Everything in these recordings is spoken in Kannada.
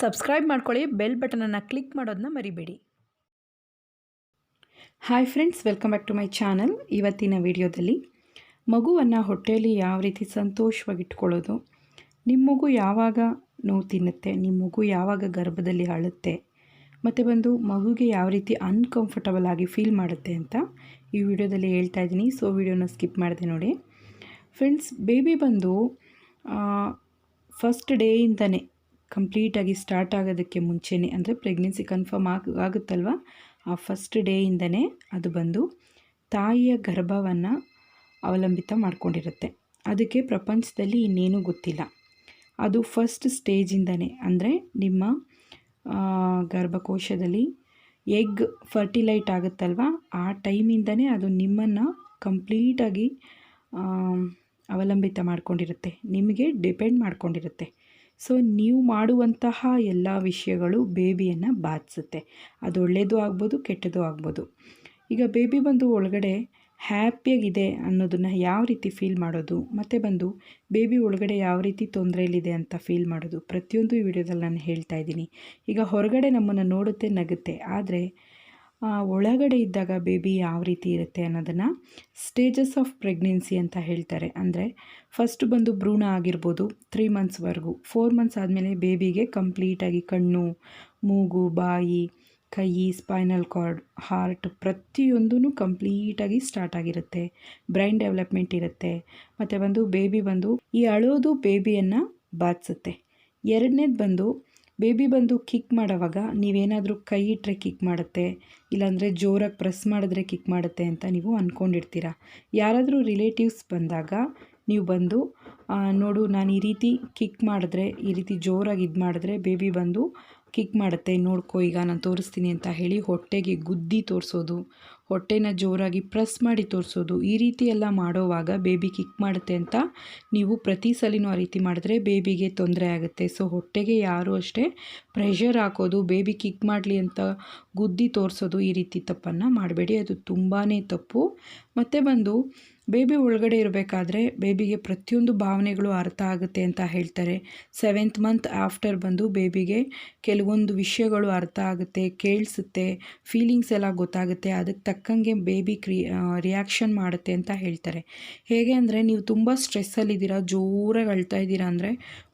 ಸಬ್ಸ್ಕ್ರೈಬ್ ಮಾಡ್ಕೊಳ್ಳಿ, ಬೆಲ್ ಬಟನನ್ನು ಕ್ಲಿಕ್ ಮಾಡೋದನ್ನ ಮರಿಬೇಡಿ. Hi friends welcome back to my channel ಇವತ್ತಿನ ವಿಡಿಯೋದಲ್ಲಿ ಮಗುವನ್ನು ಹೊಟ್ಟೆಯಲ್ಲಿ ಯಾವ ರೀತಿ ಸಂತೋಷವಾಗಿಟ್ಕೊಳ್ಳೋದು ನಿಮ್ಮ ಮಗು ಯಾವಾಗ ನೋವು ತಿನ್ನುತ್ತೆ ನಿಮ್ಮ ಮಗು ಯಾವಾಗ ಗರ್ಭದಲ್ಲಿ ಅಳುತ್ತೆ, ಮತ್ತು ಬಂದು ಮಗುಗೆ ಯಾವ ರೀತಿ ಅನ್ಕಂಫರ್ಟಬಲ್ ಆಗಿ ಫೀಲ್ ಮಾಡುತ್ತೆ ಅಂತ ಈ ವಿಡಿಯೋದಲ್ಲಿ ಹೇಳ್ತಾ ಇದ್ದೀನಿ. ಸೊ ವಿಡಿಯೋನ ಸ್ಕಿಪ್ ಮಾಡಿದೆ ನೋಡಿ. ಫ್ರೆಂಡ್ಸ್ ಬೇಬಿ ಬಂದು ಫಸ್ಟ್ ಡೇಯಿಂದನೇ ಕಂಪ್ಲೀಟಾಗಿ ಸ್ಟಾರ್ಟ್ ಆಗೋದಕ್ಕೆ ಮುಂಚೆನೇ, ಅಂದರೆ ಪ್ರೆಗ್ನೆನ್ಸಿ ಕನ್ಫರ್ಮ್ ಆಗ, ಆಗುತ್ತಲ್ವ? ಆ ಫಸ್ಟ್ ಡೇಯಿಂದನೇ ಅದು ಬಂದು ತಾಯಿಯ ಗರ್ಭವನ್ನು ಅವಲಂಬಿತ ಮಾಡಿಕೊಂಡಿರುತ್ತೆ. ಅದಕ್ಕೆ ಪ್ರಪಂಚದಲ್ಲಿ ಇನ್ನೇನೂ ಗೊತ್ತಿಲ್ಲ. ಅದು ಫಸ್ಟ್ ಸ್ಟೇಜಿಂದನೇ ಅಂದರೆ ನಿಮ್ಮ ಗರ್ಭಕೋಶದಲ್ಲಿ ಎಗ್ ಫರ್ಟಿಲೈಟ್ ಆಗುತ್ತಲ್ವ? ಆ ಟೈಮಿಂದನೇ ಅದು ನಿಮ್ಮನ್ನು ಕಂಪ್ಲೀಟಾಗಿ ಅವಲಂಬಿತ ಮಾಡ್ಕೊಂಡಿರುತ್ತೆ. ನಿಮಗೆ ಡಿಪೆಂಡ್ ಮಾಡ್ಕೊಂಡಿರುತ್ತೆ. ಸೊ ನೀವು ಮಾಡುವಂತಹ ಎಲ್ಲ ವಿಷಯಗಳು ಬೇಬಿಯನ್ನು ಬಾಧಿಸುತ್ತೆ. ಅದು ಒಳ್ಳೆಯದು ಆಗ್ಬೋದು ಕೆಟ್ಟದ್ದು ಆಗ್ಬೋದು. ಈಗ ಬೇಬಿ ಬಂದು ಒಳಗಡೆ ಹ್ಯಾಪಿಯಾಗಿದೆ ಅನ್ನೋದನ್ನು ಯಾವ ರೀತಿ ಫೀಲ್ ಮಾಡೋದು? ಮತ್ತು ಬಂದು ಬೇಬಿ ಒಳಗಡೆ ಯಾವ ರೀತಿ ತೊಂದರೆಯಲ್ಲಿದೆ ಅಂತ ಫೀಲ್ ಮಾಡೋದು? ಪ್ರತಿಯೊಂದು ವಿಡಿಯೋದಲ್ಲಿ ನಾನು ಹೇಳ್ತಾ ಇದ್ದೀನಿ. ಈಗ ಹೊರಗಡೆ ನಮ್ಮನ್ನು ನೋಡುತ್ತೆ, ನಗುತ್ತೆ. ಆದರೆ ಒಳಗಡೆ ಇದ್ದಾಗ ಬೇಬಿ ಯಾವ ರೀತಿ ಇರುತ್ತೆ ಅನ್ನೋದನ್ನು ಸ್ಟೇಜಸ್ ಆಫ್ ಪ್ರೆಗ್ನೆನ್ಸಿ ಅಂತ ಹೇಳ್ತಾರೆ. ಅಂದರೆ ಫಸ್ಟ್ ಬಂದು ಭ್ರೂಣ ಆಗಿರ್ಬೋದು ತ್ರೀ ಮಂತ್ಸ್ವರೆಗೂ ಫೋರ್ ಮಂತ್ಸ್ ಆದಮೇಲೆ ಬೇಬಿಗೆ ಕಂಪ್ಲೀಟಾಗಿ ಕಣ್ಣು, ಮೂಗು, ಬಾಯಿ, ಕೈ ಸ್ಪೈನಲ್ ಕಾರ್ಡ್ ಹಾರ್ಟ್ ಪ್ರತಿಯೊಂದೂ ಕಂಪ್ಲೀಟಾಗಿ ಸ್ಟಾರ್ಟ್ ಆಗಿರುತ್ತೆ. ಬ್ರೈನ್ ಡೆವಲಪ್ಮೆಂಟ್ ಇರುತ್ತೆ. ಮತ್ತು ಬಂದು ಬೇಬಿ ಬಂದು ಈ ಅಳೋದು ಬೇಬಿಯನ್ನು ಬಾಧಿಸುತ್ತೆ ಎರಡನೇದು ಬಂದು ಬೇಬಿ ಬಂದು ಕಿಕ್ ಮಾಡೋವಾಗ ನೀವೇನಾದರೂ ಕೈ ಇಟ್ಟರೆ ಕಿಕ್ ಮಾಡುತ್ತೆ, ಇಲ್ಲಾಂದರೆ ಜೋರಾಗಿ ಪ್ರೆಸ್ ಮಾಡಿದ್ರೆ ಕಿಕ್ ಮಾಡುತ್ತೆ ಅಂತ ನೀವು ಅಂದ್ಕೊಂಡಿರ್ತೀರ ಯಾರಾದರೂ ರಿಲೇಟಿವ್ಸ್ ಬಂದಾಗ ನೀವು ಬಂದು ನೋಡು, ನಾನು ಈ ರೀತಿ ಕಿಕ್ ಮಾಡಿದ್ರೆ, ಈ ರೀತಿ ಜೋರಾಗಿ ಇದು ಮಾಡಿದ್ರೆ ಬೇಬಿ ಬಂದು ಕಿಕ್ ಮಾಡುತ್ತೆ. ನೋಡ್ಕೋ, ಈಗ ನಾನು ತೋರಿಸ್ತೀನಿ ಅಂತ ಹೇಳಿ ಹೊಟ್ಟೆಗೆ ಗುದ್ದಿ ತೋರಿಸೋದು, ಹೊಟ್ಟೆನ ಜೋರಾಗಿ ಪ್ರೆಸ್ ಮಾಡಿ ತೋರಿಸೋದು, ಈ ರೀತಿ ಎಲ್ಲ ಮಾಡೋವಾಗ ಬೇಬಿ ಕಿಕ್ ಮಾಡುತ್ತೆ ಅಂತ ನೀವು ಪ್ರತಿ ಸಲಿನೂ ಆ ರೀತಿ ಮಾಡಿದ್ರೆ ಬೇಬಿಗೆ ತೊಂದರೆ ಆಗುತ್ತೆ. ಸೊ, ಹೊಟ್ಟೆಗೆ ಯಾರೂ ಅಷ್ಟೇ ಪ್ರೆಷರ್ ಹಾಕೋದು, ಬೇಬಿ ಕಿಕ್ ಮಾಡಲಿ ಅಂತ ಗುದ್ದಿ ತೋರಿಸೋದು ಈ ರೀತಿ ತಪ್ಪನ್ನು ಮಾಡಬೇಡಿ. ಅದು ತುಂಬಾ ತಪ್ಪು. ಮತ್ತು ಬಂದು ಬೇಬಿ ಒಳಗಡೆ ಇರಬೇಕಾದ್ರೆ ಬೇಬಿಗೆ ಪ್ರತಿಯೊಂದು ಭಾವನೆಗಳು ಅರ್ಥ ಆಗುತ್ತೆ ಅಂತ ಹೇಳ್ತಾರೆ. ಸೆವೆಂತ್ ಮಂತ್ ಆಫ್ಟರ್ ಬಂದು ಬೇಬಿಗೆ ಕೆಲವೊಂದು ವಿಷಯಗಳು ಅರ್ಥ ಆಗುತ್ತೆ, ಕೇಳಿಸುತ್ತೆ ಫೀಲಿಂಗ್ಸ್ ಎಲ್ಲ ಗೊತ್ತಾಗುತ್ತೆ, ಅದಕ್ಕೆ ತಕ್ಕಂಗೆ ಬೇಬಿ ಕ್ರಿ ರಿಯಾಕ್ಷನ್ ಮಾಡುತ್ತೆ ಅಂತ ಹೇಳ್ತಾರೆ. ಹೇಗೆ ಅಂದರೆ ನೀವು ತುಂಬ ಸ್ಟ್ರೆಸ್ಸಲ್ಲಿದ್ದೀರಾ ಜೋರಾಗಿ ಅಳ್ತಾ ಇದ್ದೀರಾ ಅಂದರೆ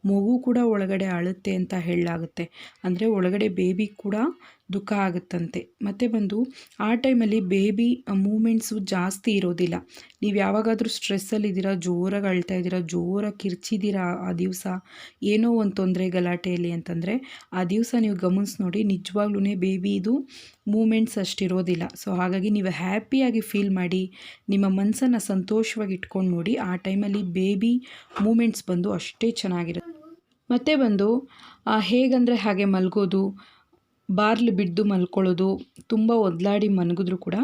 ಮಗು ಕೂಡ ಒಳಗಡೆ ಅಳುತ್ತೆ ಅಂತ ಹೇಳಲಾಗುತ್ತೆ. ಅಂದರೆ ಒಳಗಡೆ ಬೇಬಿ ಕೂಡ ದುಃಖ ಆಗುತ್ತಂತೆ. ಮತ್ತು ಬಂದು, ಆ ಟೈಮಲ್ಲಿ ಬೇಬಿ ಮೂಮೆಂಟ್ಸು ಜಾಸ್ತಿ ಇರೋದಿಲ್ಲ. ನೀವು ಯಾವಾಗಾದರೂ ಸ್ಟ್ರೆಸ್ಸಲ್ಲಿದ್ದೀರಾ ಜೋರಾಗಿ ಅಳ್ತಾ ಇದ್ದೀರಾ, ಜೋರಾಗಿ ಕಿರ್ಚಿದ್ದೀರಾ ಆ ದಿವಸ? ಏನೋ ಒಂದು ತೊಂದರೆ ಗಲಾಟೆಯಲ್ಲಿ ಅಂತಂದರೆ, ಆ ದಿವಸ ನೀವು ಗಮನಿಸಿ ನೋಡಿ ನಿಜವಾಗ್ಲೂ ಬೇಬಿದು ಮೂಮೆಂಟ್ಸ್ ಅಷ್ಟಿರೋದಿಲ್ಲ. ಸೊ, ಹಾಗಾಗಿ ನೀವು ಹ್ಯಾಪಿಯಾಗಿ ಫೀಲ್ ಮಾಡಿ, ನಿಮ್ಮ ಮನಸ್ಸನ್ನು ಸಂತೋಷವಾಗಿ ಇಟ್ಕೊಂಡು ನೋಡಿ, ಆ ಟೈಮಲ್ಲಿ ಬೇಬಿ ಮೂಮೆಂಟ್ಸ್ ಬಂದು ಅಷ್ಟೇ ಚೆನ್ನಾಗಿರುತ್ತೆ. ಮತ್ತು ಬಂದು ಹೇಗಂದರೆ ಹಾಗೆ ಮಲಗೋದು ಬಾರ್ಲು ಬಿದ್ದು ಮಲ್ಕೊಳ್ಳೋದು, ತುಂಬ ಒದ್ಲಾಡಿ ಮನಗಿದ್ರು ಕೂಡ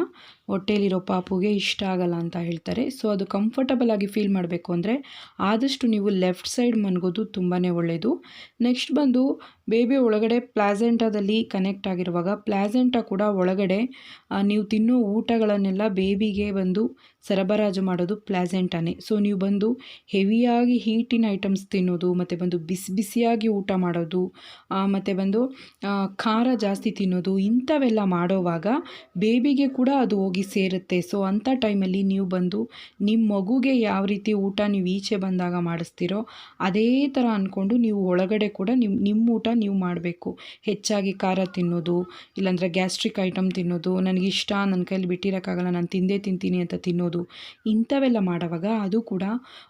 ಹೊಟ್ಟೆಲಿರೋ ಪಾಪುಗೆ ಇಷ್ಟ ಆಗಲ್ಲ ಅಂತ ಹೇಳ್ತಾರೆ. ಸೊ ಅದು ಕಂಫರ್ಟಬಲ್ ಆಗಿ ಫೀಲ್ ಮಾಡಬೇಕು ಅಂದರೆ ಆದಷ್ಟು ನೀವು ಲೆಫ್ಟ್ ಸೈಡ್ ಮನಗೋದು ತುಂಬಾ ಒಳ್ಳೆಯದು ನೆಕ್ಸ್ಟ್ ಬಂದು ಬೇಬಿ ಒಳಗಡೆ ಪ್ಲಾಸೆಂಟಾದಲ್ಲಿ ಕನೆಕ್ಟ್ ಆಗಿರುವಾಗ ಪ್ಲಾಸೆಂಟಾ ಕೂಡ ಒಳಗಡೆ ನೀವು ತಿನ್ನೋ ಊಟಗಳನ್ನೆಲ್ಲ ಬೇಬಿಗೆ ಬಂದು ಸರಬರಾಜು ಮಾಡೋದು ಪ್ಲಾಸೆಂಟಾನೇ ಸೊ ನೀವು ಬಂದು ಹೆವಿಯಾಗಿ ಹೀಟಿನ ಐಟಮ್ಸ್ ತಿನ್ನೋದು, ಮತ್ತು ಬಂದು ಬಿಸಿ ಬಿಸಿಯಾಗಿ ಊಟ ಮಾಡೋದು ಮತ್ತು ಬಂದು ಖಾರ ಜಾಸ್ತಿ ತಿನ್ನೋದು, ಇಂಥವೆಲ್ಲ ಮಾಡೋವಾಗ ಬೇಬಿಗೆ ಕೂಡ ಅದು ಹೋಗಿ ಸೇರುತ್ತೆ. ಸೊ ಅಂಥ ಟೈಮಲ್ಲಿ ನೀವು ಬಂದು ನಿಮ್ಮ ಮಗುಗೆ ಯಾವ ರೀತಿ ಊಟ ನೀವು ಈಚೆ ಬಂದಾಗ ಮಾಡಿಸ್ತೀರೋ ಅದೇ ಥರ ಅಂದ್ಕೊಂಡು ನೀವು ಒಳಗಡೆ ಕೂಡ ನಿಮ್ಮ ನಿಮ್ಮ ಊಟ ನೀವು ಮಾಡಬೇಕು. ಹೆಚ್ಚಾಗಿ ಖಾರ ತಿನ್ನೋದು, ಇಲ್ಲಾಂದರೆ ಗ್ಯಾಸ್ಟ್ರಿಕ್ ಐಟಮ್ ತಿನ್ನೋದು, ನನಗಿಷ್ಟ ನನ್ನ ಕೈಲಿ ಬಿಟ್ಟಿರೋಕ್ಕಾಗಲ್ಲ, ನಾನು ತಿಂದೇ ತಿಂತೀನಿ ಅಂತ ತಿನ್ನೋದು. ಇಂಥವೆಲ್ಲ ಮಾಡುವಾಗ ಅದು ಕೂಡ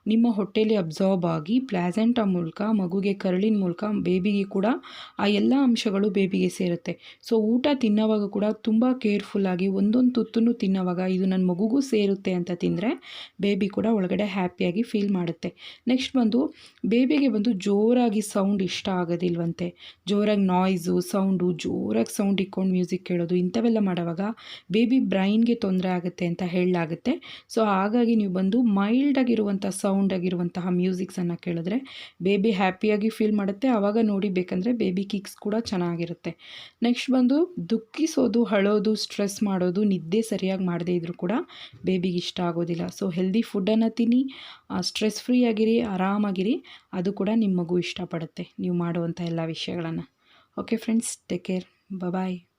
ನಿಮ್ಮ ಹೊಟ್ಟೆಯಲ್ಲಿ ಅಬ್ಸಾರ್ಬ್ ಆಗಿ ಪ್ಲಾಸೆಂಟ ಮೂಲಕ, ಮಗುಗೆ ಕರಳಿನ ಮೂಲಕ ಬೇಬಿಗೆ ಕೂಡ ಆ ಎಲ್ಲ ಅಂಶಗಳು ಬೇಬಿಗೆ ಸೇರುತ್ತೆ. ಸೊ ಊಟ ತಿನ್ನೋವಾಗ ಕೂಡ ತುಂಬ ಕೇರ್ಫುಲ್ಲಾಗಿ ಒಂದೊಂದು ತುತ್ತನ್ನು ತಿನ್ನೋವಾಗ ಇದು ನನ್ನ ಮಗುಗೂ ಸೇರುತ್ತೆ ಅಂತ ತಿಂದರೆ ಬೇಬಿ ಕೂಡ ಒಳಗಡೆ ಹ್ಯಾಪಿಯಾಗಿ ಫೀಲ್ ಮಾಡುತ್ತೆ. ನೆಕ್ಸ್ಟ್ ಬಂದು ಬೇಬಿಗೆ ಬಂದು ಜೋರಾಗಿ ಸೌಂಡ್ ಇಷ್ಟ ಆಗೋದಿಲ್ವಂತೆ. ಜೋರಾಗಿ ನಾಯ್ಸು ಸೌಂಡು ಜೋರಾಗಿ ಸೌಂಡ್ ಇಕ್ಕೊಂಡು ಮ್ಯೂಸಿಕ್ ಕೇಳೋದು ಇಂಥವೆಲ್ಲ ಮಾಡುವಾಗ ಬೇಬಿ ಬ್ರೈನ್ಗೆ ತೊಂದರೆ ಆಗುತ್ತೆ ಅಂತ ಹೇಳಲಾಗುತ್ತೆ. ಸೊ ಹಾಗಾಗಿ ನೀವು ಬಂದು ಮೈಲ್ಡಾಗಿರುವಂಥ ಸೌಂಡ್ ಆಗಿರುವಂತಹ ಮ್ಯೂಸಿಕ್ಸನ್ನು ಕೇಳಿದ್ರೆ ಬೇಬಿ ಹ್ಯಾಪಿಯಾಗಿ ಫೀಲ್ ಮಾಡುತ್ತೆ. ಆವಾಗ ನೋಡಿ ಬೇಕಂದರೆ ಬೇಬಿ ಕಿಕ್ಸ್ ಕೂಡ ಚೆನ್ನಾಗಿರುತ್ತೆ. ನೆಕ್ಸ್ಟ್ ಬಂದು ದುಃಖಿಸೋದು, ಹಳೋದು ಸ್ಟ್ರೆಸ್ ಮಾಡೋದು, ನಿದ್ದೆ ಸರಿಯಾಗಿ ಮಾಡದೇ ಇದ್ದರೂ ಕೂಡ ಬೇಬಿಗೆ ಇಷ್ಟ ಆಗೋದಿಲ್ಲ. ಸೊ ಹೆಲ್ದಿ ಫುಡ್ಡನ್ನು ತಿನ್ನಿ ಸ್ಟ್ರೆಸ್ ಫ್ರೀ ಆಗಿರಿ, ಆರಾಮಾಗಿರಿ, ಅದು ಕೂಡ ನಿಮ್ಮ ಮಗು ಇಷ್ಟಪಡುತ್ತೆ. ನೀವು ಮಾಡುವಂಥ ಎಲ್ಲ ವಿಷಯಗಳನ್ನು. Okay friends take care bye